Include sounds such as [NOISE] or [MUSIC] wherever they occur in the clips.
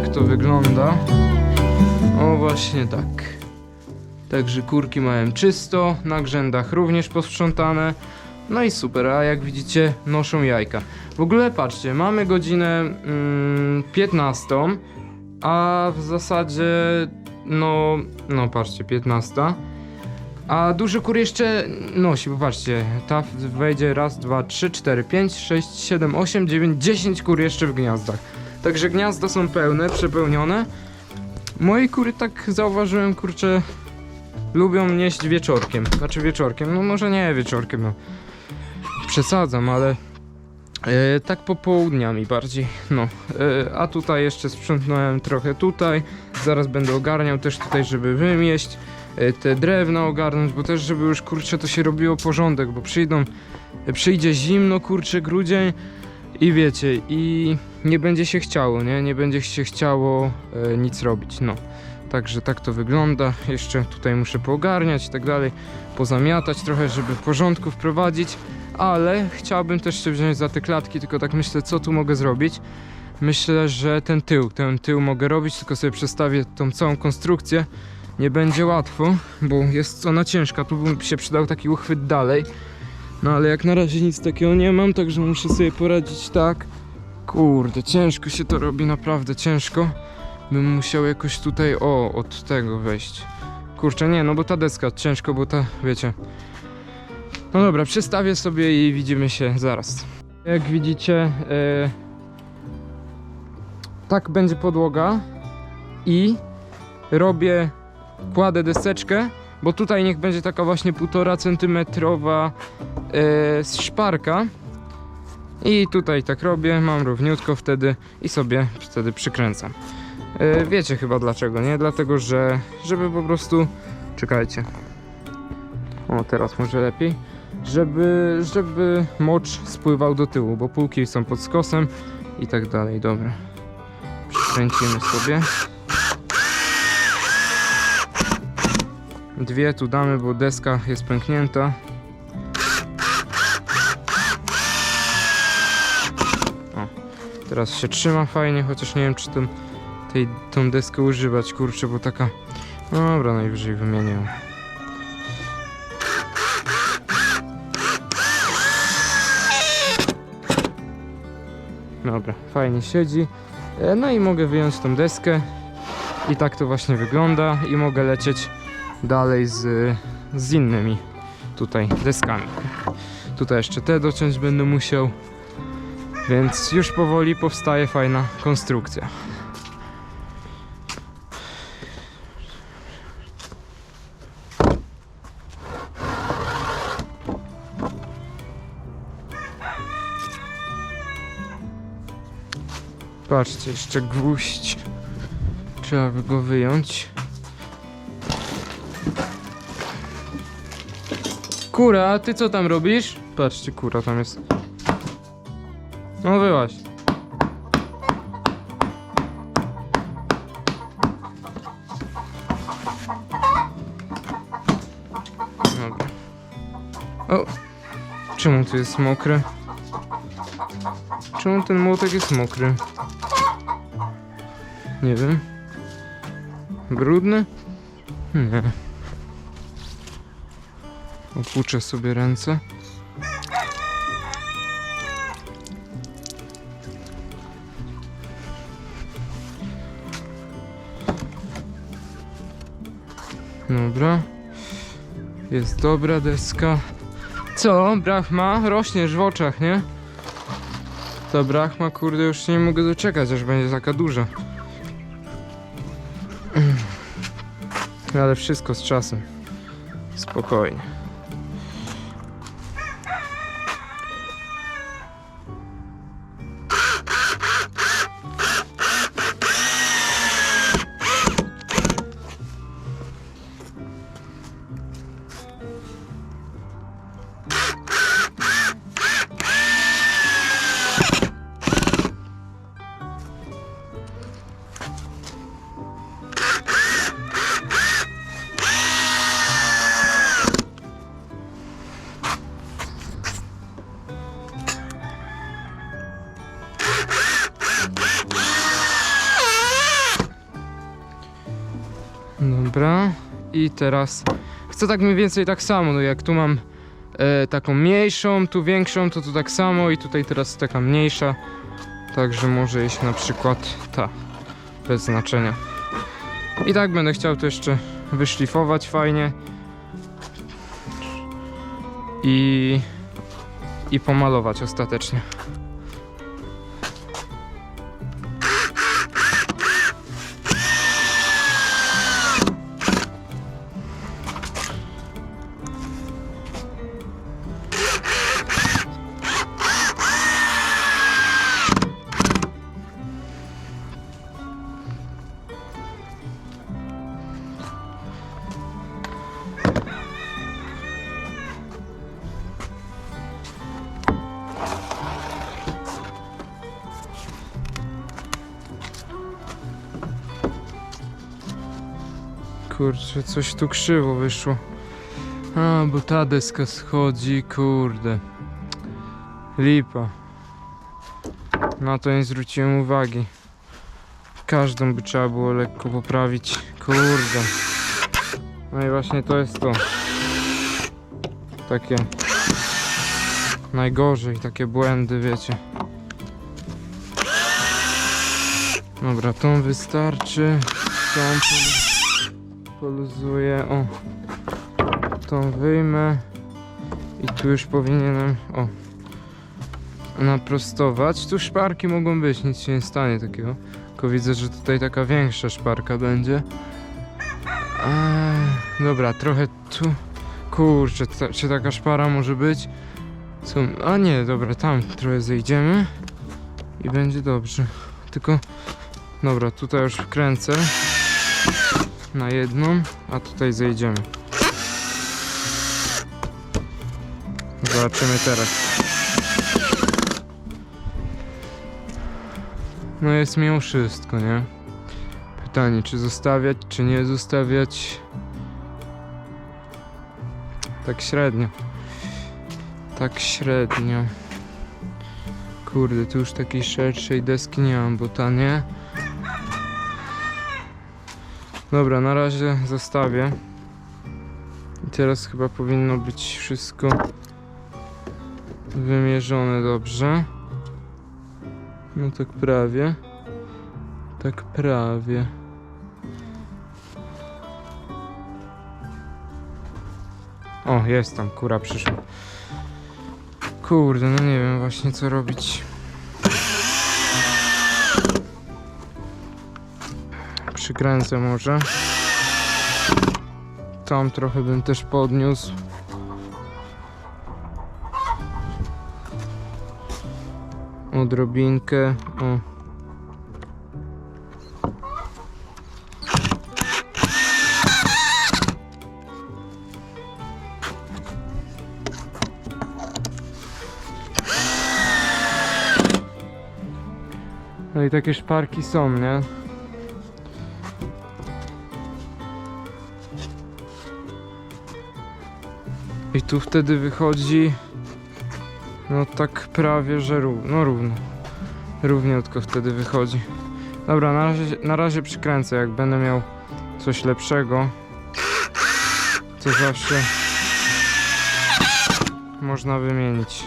jak to wygląda. O właśnie tak. Także kurki mają czysto, na grzędach również posprzątane. No i super, a jak widzicie noszą jajka. W ogóle patrzcie, mamy godzinę mm, 15, a w zasadzie no, no patrzcie, 15. A duży kur jeszcze nosi, popatrzcie, ta wejdzie raz, dwa, trzy, cztery, pięć, sześć, siedem, osiem, dziewięć, dziesięć kur jeszcze w gniazdach. Także gniazda są pełne, przepełnione. Moje kury tak zauważyłem, kurczę, lubią nieść wieczorkiem. Znaczy wieczorkiem, no może nie wieczorkiem, no. Przesadzam, ale e, tak popołudniami bardziej, no. E, a tutaj jeszcze sprzątnąłem trochę tutaj. Zaraz będę ogarniał też tutaj, żeby wymieść e, te drewna ogarnąć, bo też żeby już kurczę to się robiło porządek, bo przyjdą, przyjdzie zimno, kurczę, grudzień i wiecie, i nie będzie się chciało, nie? Nie będzie się chciało e, nic robić, no. Także tak to wygląda. Jeszcze tutaj muszę poogarniać i tak dalej, pozamiatać trochę, żeby porządku wprowadzić, ale chciałbym też się wziąć za te klatki, tylko tak myślę, co tu mogę zrobić. Myślę, że ten tył, ten tył mogę robić, tylko sobie przestawię tą całą konstrukcję. Nie będzie łatwo, bo jest ona ciężka. Tu by się przydał taki uchwyt dalej. No ale jak na razie nic takiego nie mam, także muszę sobie poradzić tak. Kurde, ciężko się to robi, naprawdę ciężko. Bym musiał jakoś tutaj, o, od tego wejść. Kurczę, nie, no bo ta deska ciężko, bo ta, wiecie. No dobra, przestawię sobie i widzimy się zaraz. Jak widzicie, e, tak będzie podłoga i robię, kładę deseczkę, bo tutaj niech będzie taka właśnie półtora centymetrowa e, szparka. I tutaj tak robię, mam równiutko wtedy i sobie wtedy przykręcam. E, wiecie chyba dlaczego, nie? Dlatego, że żeby po prostu... Czekajcie. O, teraz może lepiej. Żeby, żeby mocz spływał do tyłu, bo półki są pod skosem i tak dalej. Dobra. Przykręcimy sobie. Dwie tu damy, bo deska jest pęknięta. O, teraz się trzyma fajnie, chociaż nie wiem czy tym, tej, tą deskę używać, kurczę, bo taka... Dobra, najwyżej wymienię. ją. Dobra, fajnie siedzi. E, No i mogę wyjąć tą deskę. I tak to właśnie wygląda. I mogę lecieć dalej z, z innymi tutaj deskami. Tutaj jeszcze te dociąć będę musiał. Więc już powoli powstaje fajna konstrukcja. Patrzcie, jeszcze gwóźdź. Trzeba by go wyjąć. Kura, a ty co tam robisz? Patrzcie, kura tam jest. No wyłaź. Dobra. O! Czemu tu jest mokre? Czemu ten młotek jest mokry? Nie wiem. Brudny? Nie. Opłuczę sobie ręce. Dobra. Jest dobra deska. Co, Brahma? Rośniesz w oczach, nie? Ta Brahma, kurde, już nie mogę doczekać, aż będzie taka duża. [CLEARS THROAT] Ale wszystko z czasem. Spokojnie. Dobra. I teraz chcę tak mniej więcej tak samo, no jak tu mam e, taką mniejszą, tu większą, to tu tak samo i tutaj teraz taka mniejsza. Także może iść na przykład ta, bez znaczenia. I tak będę chciał to jeszcze wyszlifować fajnie. I, i pomalować ostatecznie. Kurczę, coś tu krzywo wyszło. A, bo ta deska schodzi, kurde. Lipa. Na to nie zwróciłem uwagi. Każdą by trzeba było lekko poprawić. Kurde. No i właśnie to jest to. Takie najgorzej, takie błędy, wiecie. Dobra, tą wystarczy. Tą poluzuję. O. Tą wyjmę. I tu już powinienem. O. Naprostować. Tu szparki mogą być, nic się nie stanie takiego. Tylko widzę, że tutaj taka większa szparka będzie. Eee, dobra, trochę tu. Kurczę, ta, czy taka szpara może być? Co? A nie, dobra, tam trochę zejdziemy. I będzie dobrze. Tylko. Dobra, tutaj już wkręcę. Na jedną, a tutaj zejdziemy. Zobaczymy teraz. No jest mimo wszystko, nie? Pytanie, czy zostawiać, czy nie zostawiać? Tak średnio. Tak średnio. Kurde, tu już takiej szerszej deski nie mam, bo ta nie. Dobra, na razie zostawię. I teraz chyba powinno być wszystko wymierzone dobrze. No tak prawie. Tak prawie. O, jest tam, kura przyszła. Kurde, no nie wiem właśnie co robić. Przykręcę może. Tam trochę bym też podniósł. Odrobinkę. O. No i takie szparki są, nie? Tu wtedy wychodzi no tak prawie, że równo, no równo. Równiutko wtedy wychodzi. Dobra, na razie, na razie przykręcę, jak będę miał coś lepszego. To zawsze można wymienić.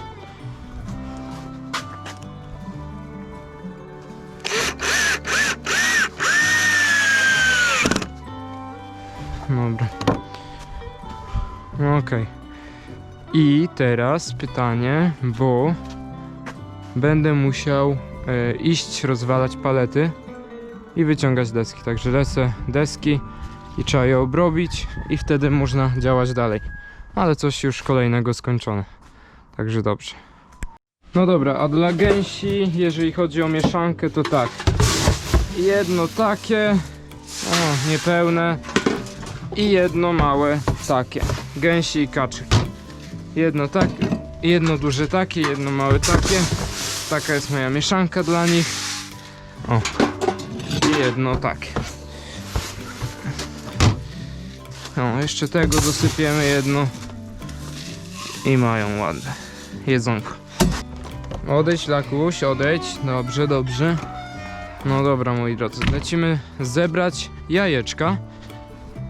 Dobra. Okej. I teraz pytanie, bo będę musiał e, iść rozwalać palety i wyciągać deski. Także lecę deski i trzeba je obrobić i wtedy można działać dalej. Ale coś już kolejnego skończone. Także dobrze. No dobra, a dla gęsi, jeżeli chodzi o mieszankę, to tak. Jedno takie, o, niepełne i jedno małe takie. Gęsi i kaczy. Jedno tak, jedno duże takie, jedno małe takie. Taka jest moja mieszanka dla nich. O. I jedno takie. O, jeszcze tego dosypiemy jedno. I mają ładne jedzonko. Odejdź, Lakuś, odejdź. Dobrze, dobrze. No dobra, moi drodzy, lecimy zebrać jajeczka.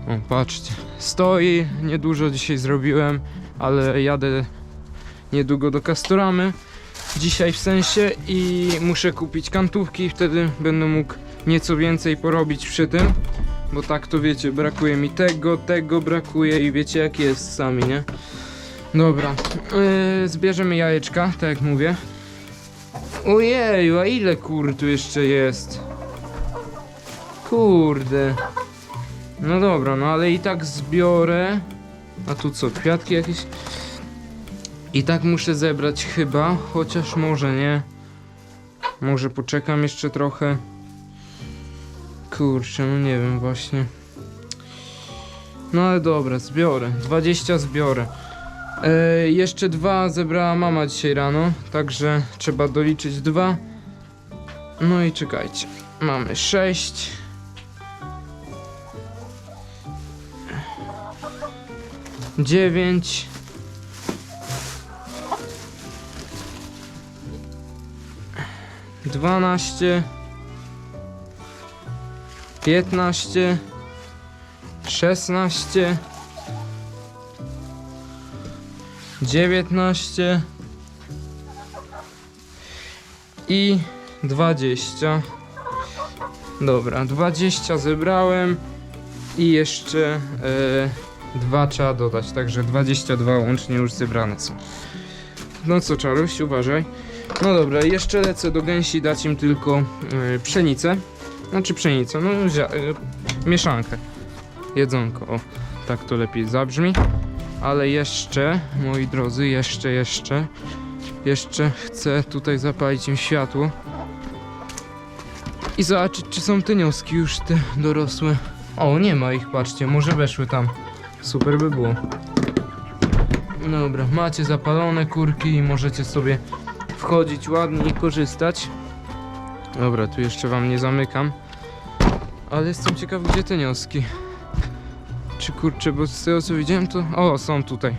O, patrzcie. Stoi, niedużo dzisiaj zrobiłem, ale jadę niedługo do Castoramy. Dzisiaj w sensie i muszę kupić kantówki, wtedy będę mógł nieco więcej porobić przy tym. Bo tak to wiecie, brakuje mi tego, tego brakuje i wiecie jak jest sami, nie? Dobra, yy, zbierzemy jajeczka, tak jak mówię. Ojeju, a ile kur tu jeszcze jest? Kurde. No dobra, no ale i tak zbiorę. A tu co, kwiatki jakieś? I tak muszę zebrać chyba, chociaż może nie. Może poczekam jeszcze trochę. Kurczę, no nie wiem właśnie. No ale dobra, zbiorę. 20 zbiorę. E, jeszcze dwa zebrała mama dzisiaj rano, także trzeba doliczyć dwa. No i czekajcie. Mamy 6. Dziewięć. Dwanaście. Piętnaście. Szesnaście. dziewiętnaście i dwadzieścia. Dobra, 20 zebrałem i jeszcze e, dwa trzeba dodać, także 22 łącznie już zebrane są. No co, Czaruś, uważaj. No dobra, jeszcze lecę do gęsi dać im tylko e, pszenicę. Znaczy pszenicę, no e, mieszankę. Jedzonko, o, tak to lepiej zabrzmi. Ale jeszcze, moi drodzy, jeszcze, jeszcze, jeszcze chcę tutaj zapalić im światło i zobaczyć, czy są te nioski już te dorosłe. O, nie ma ich, patrzcie, może weszły tam. Super by było. Dobra, macie zapalone kurki i możecie sobie wchodzić ładnie i korzystać. Dobra, tu jeszcze wam nie zamykam. Ale jestem ciekaw, gdzie te nioski. Czy kurczę, bo z tego co widziałem to... O, są tutaj.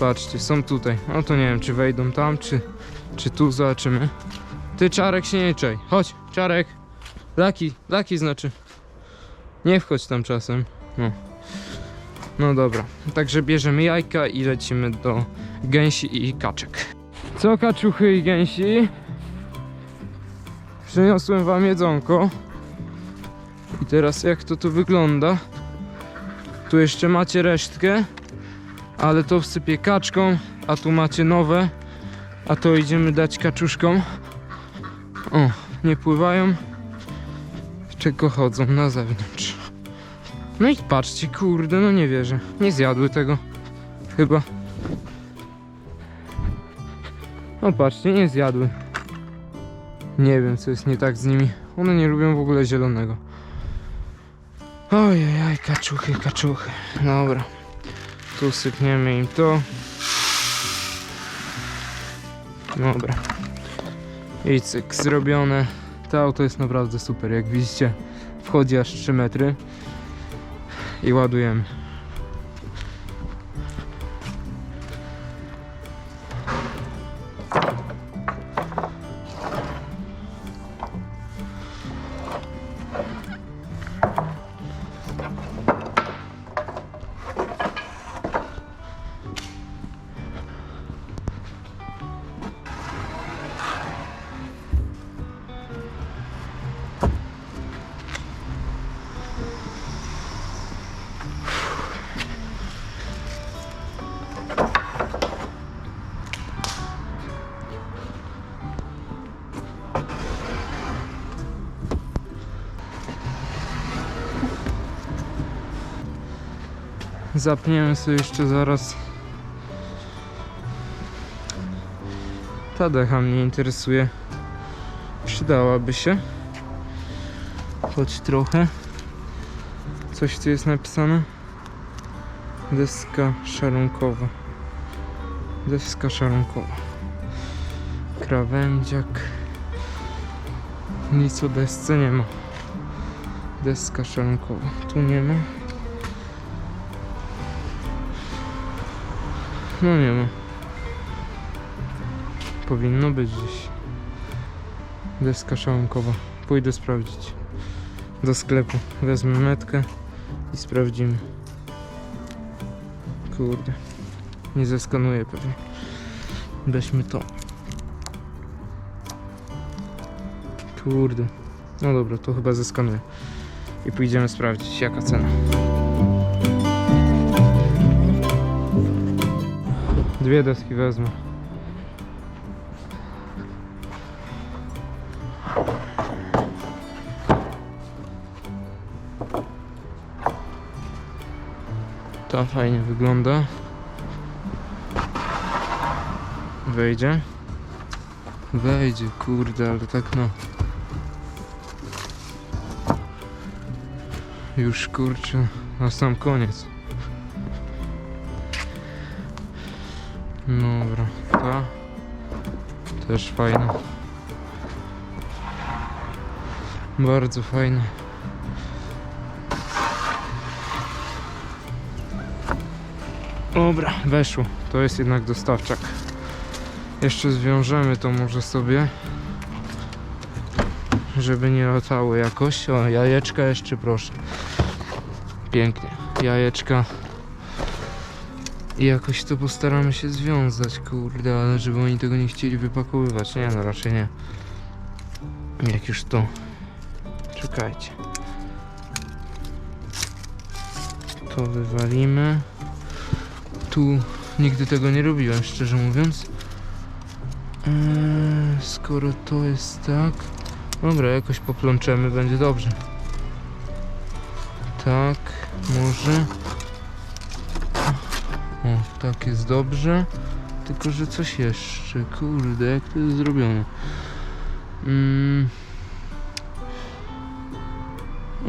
Patrzcie, są tutaj. No to nie wiem, czy wejdą tam, czy, czy tu, zobaczymy. Ty, Czarek, się nie czaj. Chodź, Czarek. Laki, Laki znaczy. Nie wchodź tam czasem. No. No dobra. Także bierzemy jajka i lecimy do gęsi i kaczek. Co kaczuchy i gęsi? Przyniosłem wam jedzonko. I teraz jak to tu wygląda? Tu jeszcze macie resztkę, ale to wsypię kaczką, a tu macie nowe, a to idziemy dać kaczuszkom. O, nie pływają, tylko chodzą na zewnątrz. No i patrzcie, kurde, no nie wierzę. Nie zjadły tego. Chyba. No patrzcie, nie zjadły. Nie wiem, co jest nie tak z nimi. One nie lubią w ogóle zielonego. Ojej, kaczuchy, kaczuchy. Dobra. Tu sypniemy im to. Dobra. I cyk, zrobione. To auto jest naprawdę super. Jak widzicie, wchodzi aż 3 metry. I ładujemy. Zapniemy sobie jeszcze zaraz. Ta decha mnie interesuje. Przydałaby się. Choć trochę. Coś tu jest napisane. Deska szarunkowa. Deska szarunkowa. Krawędziak. Nic o desce nie ma. Deska szarunkowa. Tu nie ma. No nie ma. Powinno być gdzieś. Deska szałunkowa. Pójdę sprawdzić. Do sklepu. Wezmę metkę i sprawdzimy. Kurde. Nie zeskanuję pewnie. Weźmy to. Kurde. No dobra, to chyba zeskanuję. I pójdziemy sprawdzić jaka cena. Dwie deski wezmę. Ta fajnie wygląda. Wejdzie. Wejdzie, kurde, ale tak no. Już kurczę, na sam koniec. Też fajna. Bardzo fajna. Dobra, weszło. To jest jednak dostawczak. Jeszcze zwiążemy to może sobie. Żeby nie latało jakoś. O, jajeczka jeszcze proszę. Pięknie. Jajeczka. I jakoś to postaramy się związać, kurde, ale żeby oni tego nie chcieli wypakowywać. Nie no, raczej nie. Jak już to. Czekajcie. To wywalimy. Tu nigdy tego nie robiłem, szczerze mówiąc. Eee, skoro to jest tak. Dobra, jakoś poplączemy, będzie dobrze. Tak, jest dobrze. Tylko, że coś jeszcze. Kurde, jak to jest zrobione? Mm.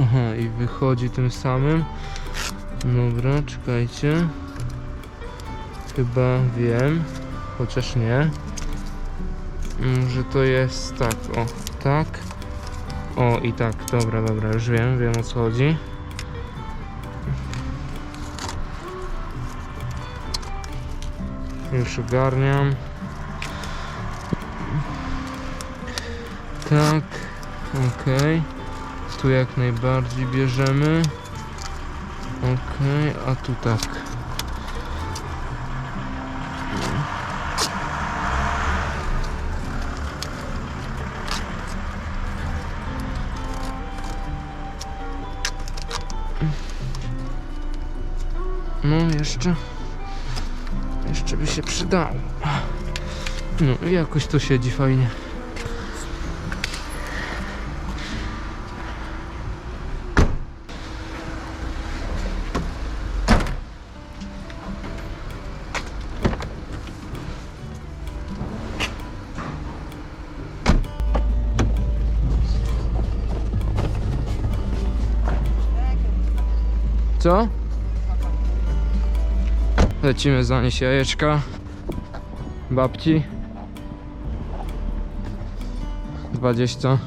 Aha, i wychodzi tym samym. Dobra, czekajcie. Chyba wiem, chociaż nie. Że to jest tak, o, tak. O, i tak, dobra, dobra, już wiem, wiem o co chodzi. Już ogarniam. Tak, okej. Tu jak najbardziej bierzemy. Okej, a tu tak. No jeszcze. Jeszcze by się przydało. No jakoś to siedzi fajnie. Co? Lecimy zanieść jajeczka. Babci. 20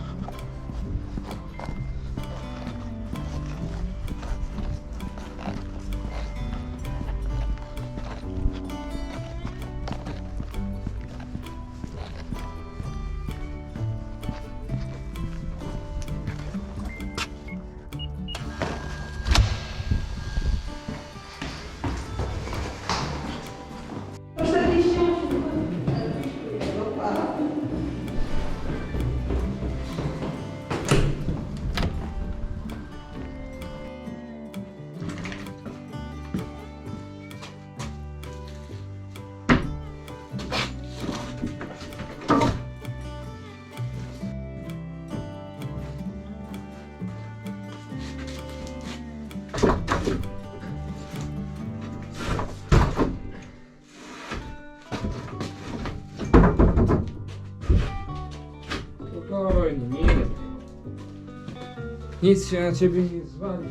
Nic się na ciebie nie zwali.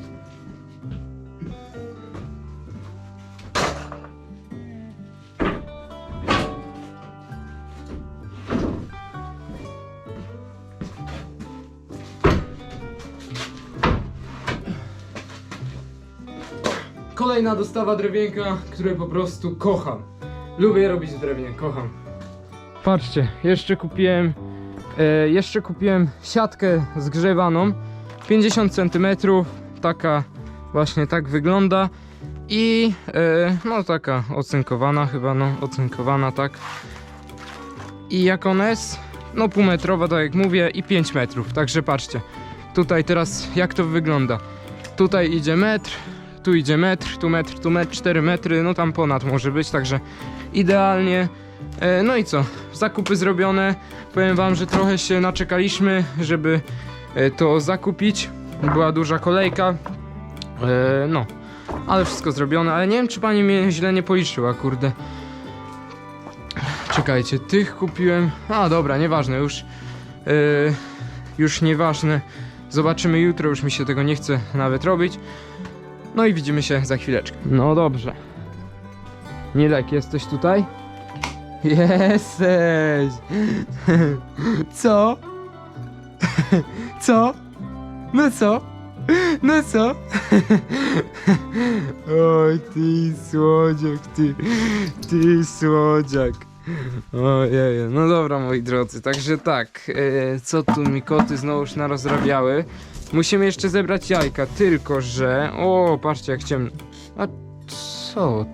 Kolejna dostawa drewienka, które po prostu kocham. Lubię robić drewnie, kocham. Patrzcie, jeszcze kupiłem E, jeszcze kupiłem siatkę zgrzewaną 50 cm, taka Właśnie tak wygląda. I e, no taka ocynkowana chyba, no ocynkowana tak. I jak ona jest? No półmetrowa, tak jak mówię, i 5 metrów. Także patrzcie. Tutaj teraz jak to wygląda. Tutaj idzie metr, tu idzie metr, tu metr, tu metr, 4 metry, no tam ponad może być, także idealnie. E, no i co? Zakupy zrobione. Powiem wam, że trochę się naczekaliśmy, żeby to zakupić. Była duża kolejka. E, no, ale wszystko zrobione, ale nie wiem czy pani mnie źle nie policzyła, kurde. Czekajcie, tych kupiłem. A dobra, nieważne, już. Yy, już nieważne. Zobaczymy jutro, już mi się tego nie chce nawet robić. No i widzimy się za chwileczkę. No dobrze. Nilek, jesteś tutaj? [LAUGHS] Jesteś! [LAUGHS] Co? [LAUGHS] Co? No co? No co? [LAUGHS] Oj, ty słodziak, ty, ty słodziak. Ojej, no dobra moi drodzy, także tak, e, co tu mi koty znowu już narozrabiały. Musimy jeszcze zebrać jajka, tylko że... O, patrzcie jak ciemno. A co?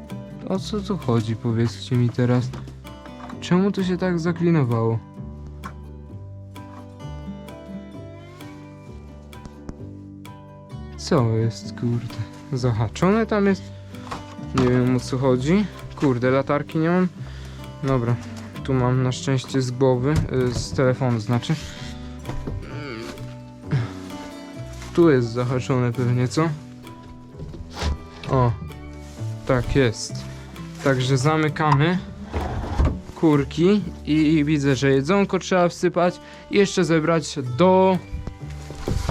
O co tu chodzi, powiedzcie mi teraz? Czemu to się tak zaklinowało? Co jest, kurde? Zahaczone tam jest? Nie wiem o co chodzi. Kurde, latarki nie mam. Dobra, tu mam na szczęście z głowy, y, z telefonu znaczy. Tu jest zahaczone pewnie, co? O, tak jest. Także zamykamy kurki i widzę, że jedzonko trzeba wsypać i jeszcze zebrać do...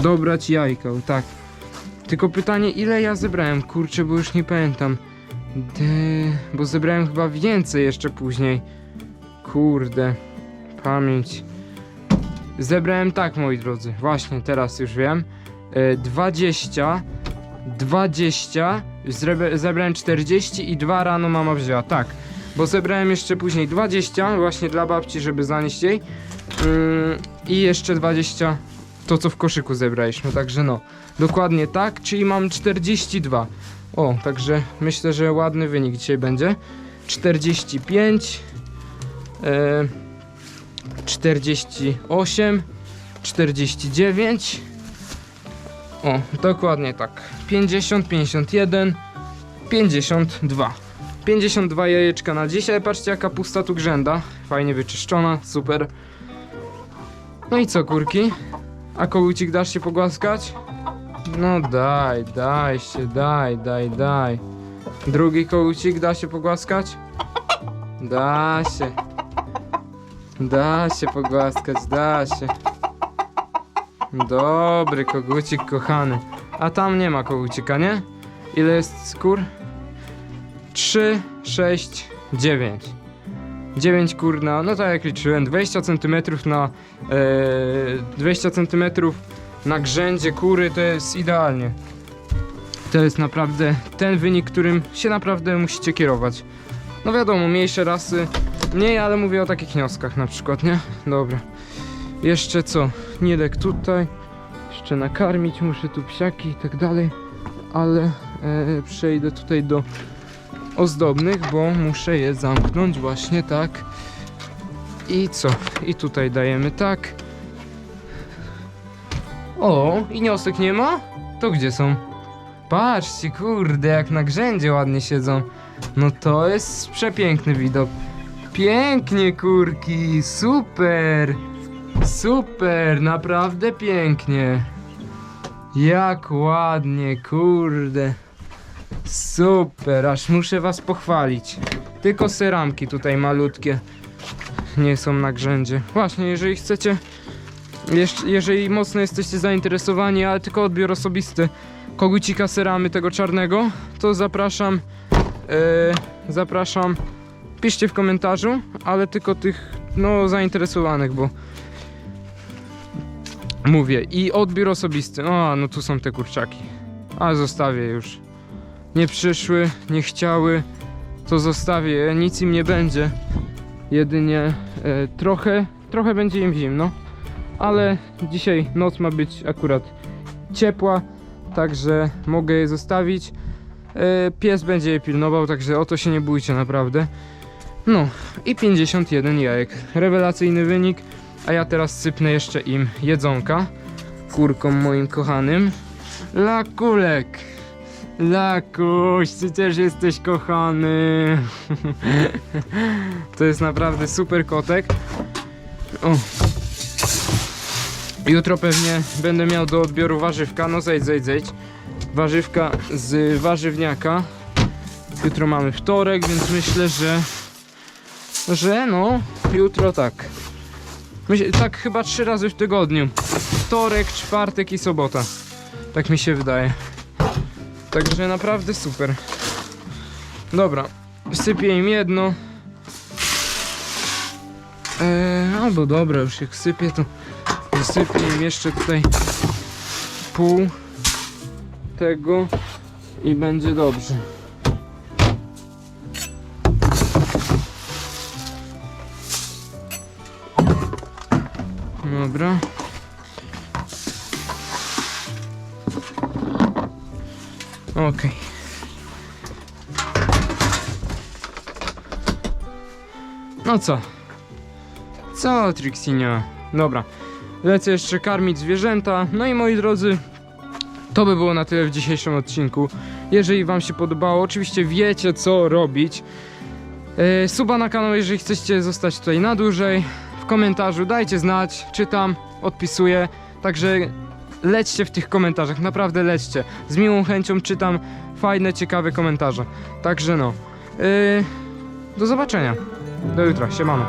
dobrać jajka, tak. Tylko pytanie, ile ja zebrałem? Kurczę, bo już nie pamiętam. De... Bo zebrałem chyba więcej jeszcze później. Kurde. Pamięć. Zebrałem tak, moi drodzy. Właśnie, teraz już wiem. E, 20. 20. Zrebe... Zebrałem 40 i dwa rano mama wzięła. Tak. Bo zebrałem jeszcze później 20, właśnie dla babci, żeby zanieść jej. Ym, I jeszcze 20 to, co w koszyku zebraliśmy. Także no. Dokładnie tak, czyli mam 42. O, także myślę, że ładny wynik dzisiaj będzie. 45, e, 48, 49. O, dokładnie tak. 50, 51, 52. 52 jajeczka na dzisiaj. Patrzcie, jaka pusta tu grzęda. Fajnie wyczyszczona, super. No i co, kurki? A kogucik dasz się pogłaskać? No daj, daj się, daj, daj, daj. Drugi kogucik da się pogłaskać? Da się. Da się pogłaskać, da się. Dobry kogucik kochany. A tam nie ma kogucika, nie? Ile jest skór? 3, 6, 9. 9 kur na, no tak jak liczyłem, 20 cm na e, 20 cm na grzędzie kury to jest idealnie. To jest naprawdę ten wynik, którym się naprawdę musicie kierować. No wiadomo, mniejsze rasy, mniej, ale mówię o takich wnioskach na przykład, nie? Dobra. Jeszcze co? Nilek tutaj. Jeszcze nakarmić, muszę tu psiaki i tak dalej. Ale e, przejdę tutaj do ozdobnych, bo muszę je zamknąć właśnie tak. I co? I tutaj dajemy tak. O, i niosek nie ma? To gdzie są? Patrzcie, kurde, jak na grzędzie ładnie siedzą. No to jest przepiękny widok. Pięknie, kurki, super. Super, naprawdę pięknie. Jak ładnie, kurde. Super, aż muszę was pochwalić. Tylko seramki tutaj malutkie nie są na grzędzie. Właśnie, jeżeli chcecie, jeżeli mocno jesteście zainteresowani, ale tylko odbiór osobisty kogucika seramy tego czarnego, to zapraszam, e, zapraszam, piszcie w komentarzu, ale tylko tych, no, zainteresowanych, bo mówię, i odbiór osobisty. O, no tu są te kurczaki, ale zostawię już. Nie przyszły, nie chciały, to zostawię, nic im nie będzie. Jedynie e, trochę, trochę będzie im zimno, ale dzisiaj noc ma być akurat ciepła, także mogę je zostawić. E, Pies będzie je pilnował, także o to się nie bójcie naprawdę. No i 51 jajek. Rewelacyjny wynik, a ja teraz sypnę jeszcze im jedzonka. Kurkom moim kochanym. Lakulek! Lakuś, ty też jesteś kochany. [LAUGHS] to jest naprawdę super kotek. O. Jutro pewnie będę miał do odbioru warzywka. No zejdź, zejdź, zejdź. Warzywka z warzywniaka. Jutro mamy wtorek, więc myślę, że że no, jutro tak. Tak chyba trzy razy w tygodniu. Wtorek, czwartek i sobota. Tak mi się wydaje. Także naprawdę super. Dobra, sypię im jedno. Eee, albo dobra, już jak sypię, to sypię im jeszcze tutaj pół tego i będzie dobrze. Dobra. Okej. No co? Co, Trixinia? Dobra. Lecę jeszcze karmić zwierzęta. No i moi drodzy, to by było na tyle w dzisiejszym odcinku. Jeżeli Wam się podobało, oczywiście wiecie co robić. Yy, suba na kanał, jeżeli chcecie zostać tutaj na dłużej. W komentarzu dajcie znać, czytam, odpisuję. Także lećcie w tych komentarzach, naprawdę lećcie. Z miłą chęcią czytam fajne, ciekawe komentarze. Także no. Yy, do zobaczenia. Do jutra, siemano.